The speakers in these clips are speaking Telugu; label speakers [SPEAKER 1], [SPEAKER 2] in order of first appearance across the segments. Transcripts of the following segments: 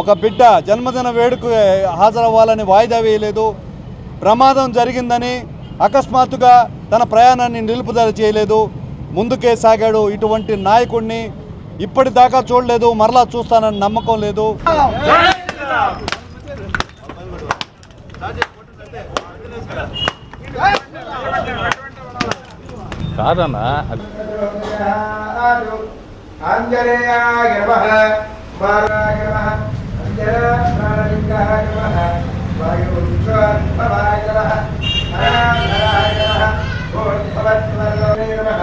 [SPEAKER 1] ఒక బిడ్డ జన్మదిన వేడుక హాజరవ్వాలని వాయిదా వేయలేదు. ప్రమాదం జరిగిందని అకస్మాత్తుగా తన ప్రయాణాన్ని నిలుపుదల చేయలేదు. ముందుకే సాగాడు ఇటువంటి నాయకుడిని ఇప్పటిదాకా చూడలేదు మరలా చూస్తానని నమ్మకం లేదు.
[SPEAKER 2] కాదన్నా అది
[SPEAKER 3] ఆంజనేయాయ నమః మారాయ నమః అంజనాలింగాయ నమః వాయుభవాయ నమః హరాయ నమః భూర్భవత్వర్ణే నమః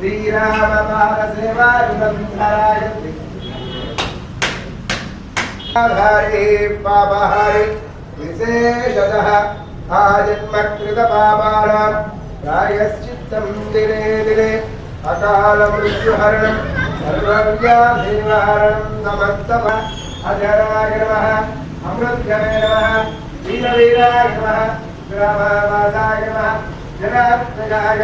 [SPEAKER 3] సర్వభాగాభంజనే నమః రక్షో విధ్వంసకారక శ్రీరామపాదసేవాయుధరాయ ప్రాయశ్చిత్తం దినే దినే అకాల మృత్యుహరణం సర్వవ్యాధినివారణం సమస్తమ అజరాయ నమః అమృత్యమే నమః వీరవీరాయ గ్రామవాసాయ జనాత్మజాయ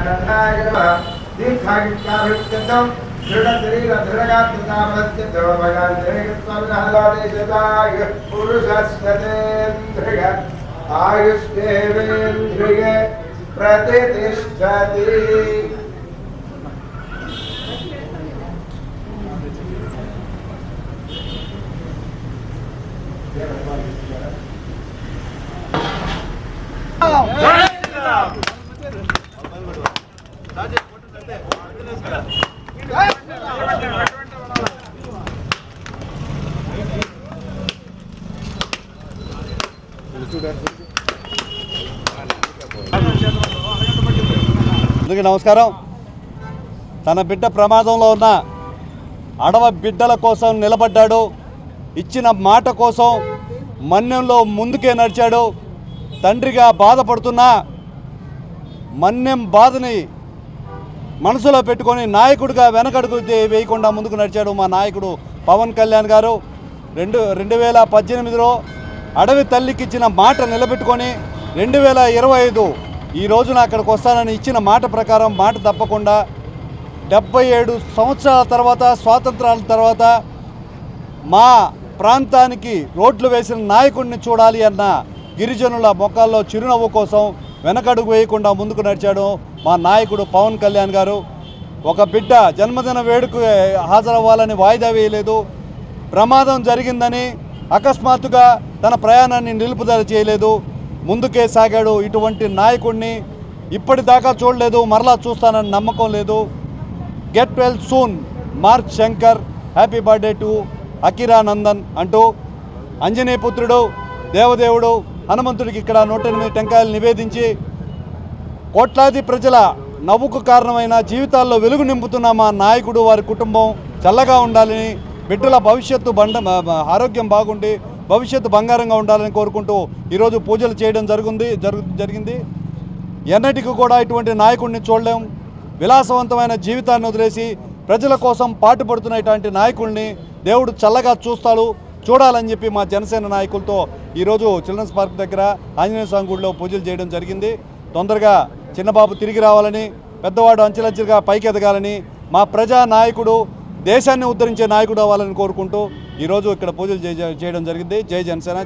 [SPEAKER 3] अनन्नाय नमः। दीर्घायुक्ताभित्यन्तं दृढशरीरधृगात्मतामध्यभगान्तरेकस्वामिनादेशदाय पुरुषस्ततेन्द्रिय आयुष्देवेन्द्रिय प्रतिष्ठति Yeah,
[SPEAKER 1] అందుకే నమస్కారం. తన బిడ్డ ప్రమాదంలో ఉన్న అడవ బిడ్డల కోసం నిలబడ్డాడు. ఇచ్చిన మాట కోసం మన్యంలో ముందుకే నడిచాడు. తండ్రిగా బాధపడుతున్నా మన్యం బాధని మనసులో పెట్టుకొని నాయకుడిగా వెనకడుగు వేయకుండా ముందుకు నడిచాడు మా నాయకుడు పవన్ కళ్యాణ్ గారు. రెండు రెండు వేల పద్దెనిమిదిలో అడవి తల్లికి ఇచ్చిన మాట నిలబెట్టుకొని రెండు వేల ఇరవై ఐదు ఈ రోజున అక్కడికి వస్తానని ఇచ్చిన మాట ప్రకారం మాట తప్పకుండా డెబ్బై ఏడు సంవత్సరాల తర్వాత స్వాతంత్రాల తర్వాత మా ప్రాంతానికి రోడ్లు వేసిన నాయకుడిని చూడాలి అన్న గిరిజనుల మొక్కల్లో చిరునవ్వు కోసం వెనకడుగు వేయకుండా ముందుకు నడిచాడు మా నాయకుడు పవన్ కళ్యాణ్ గారు. ఒక బిడ్డ జన్మదిన వేడుక హాజరవ్వాలని వాయిదా వేయలేదు. ప్రమాదం జరిగిందని అకస్మాత్తుగా తన ప్రయాణాన్ని నిలుపుదల చేయలేదు ముందుకే సాగాడు ఇటువంటి నాయకుడిని. ఇప్పటిదాకా చూడలేదు మరలా చూస్తానని నమ్మకం లేదు. Get well soon Mark Shankar happy birthday to Akira Nandan అంటూ ఆంజనేయ పుత్రుడు దేవదేవుడు హనుమంతుడికి ఇక్కడ నూట ఎనిమిది టెంకాయలు నివేదించి కోట్లాది ప్రజల నవ్వుకు కారణమైన జీవితాల్లో వెలుగు నింపుతున్న మా నాయకుడు వారి కుటుంబం చల్లగా ఉండాలని బిడ్డల భవిష్యత్తు బండ ఆరోగ్యం బాగుండి భవిష్యత్తు బంగారంగా ఉండాలని కోరుకుంటూ ఈరోజు పూజలు చేయడం జరుగుంది జరుగు జరిగింది. ఎన్నటికి కూడా ఇటువంటి నాయకుడిని చూడలేం. విలాసవంతమైన జీవితాన్ని వదిలేసి ప్రజల కోసం పాటుపడుతున్న ఇటువంటి నాయకుల్ని దేవుడు చల్లగా చూస్తాడు చూడాలని చెప్పి మా జనసేన నాయకులతో ఈరోజు చిల్డ్రన్స్ పార్క్ దగ్గర ఆంజనేయ స్వామి గుడిలో పూజలు చేయడం జరిగింది. తొందరగా చిన్నబాబు తిరిగి రావాలని పెద్దవాడు అంచెలంచెలుగా పైకి ఎదగాలని మా ప్రజా నాయకుడు దేశాన్ని ఉద్ధరించే నాయకుడు అవ్వాలని కోరుకుంటూ ఈరోజు ఇక్కడ పూజలు చేయడం జరిగింది. జై జనసేన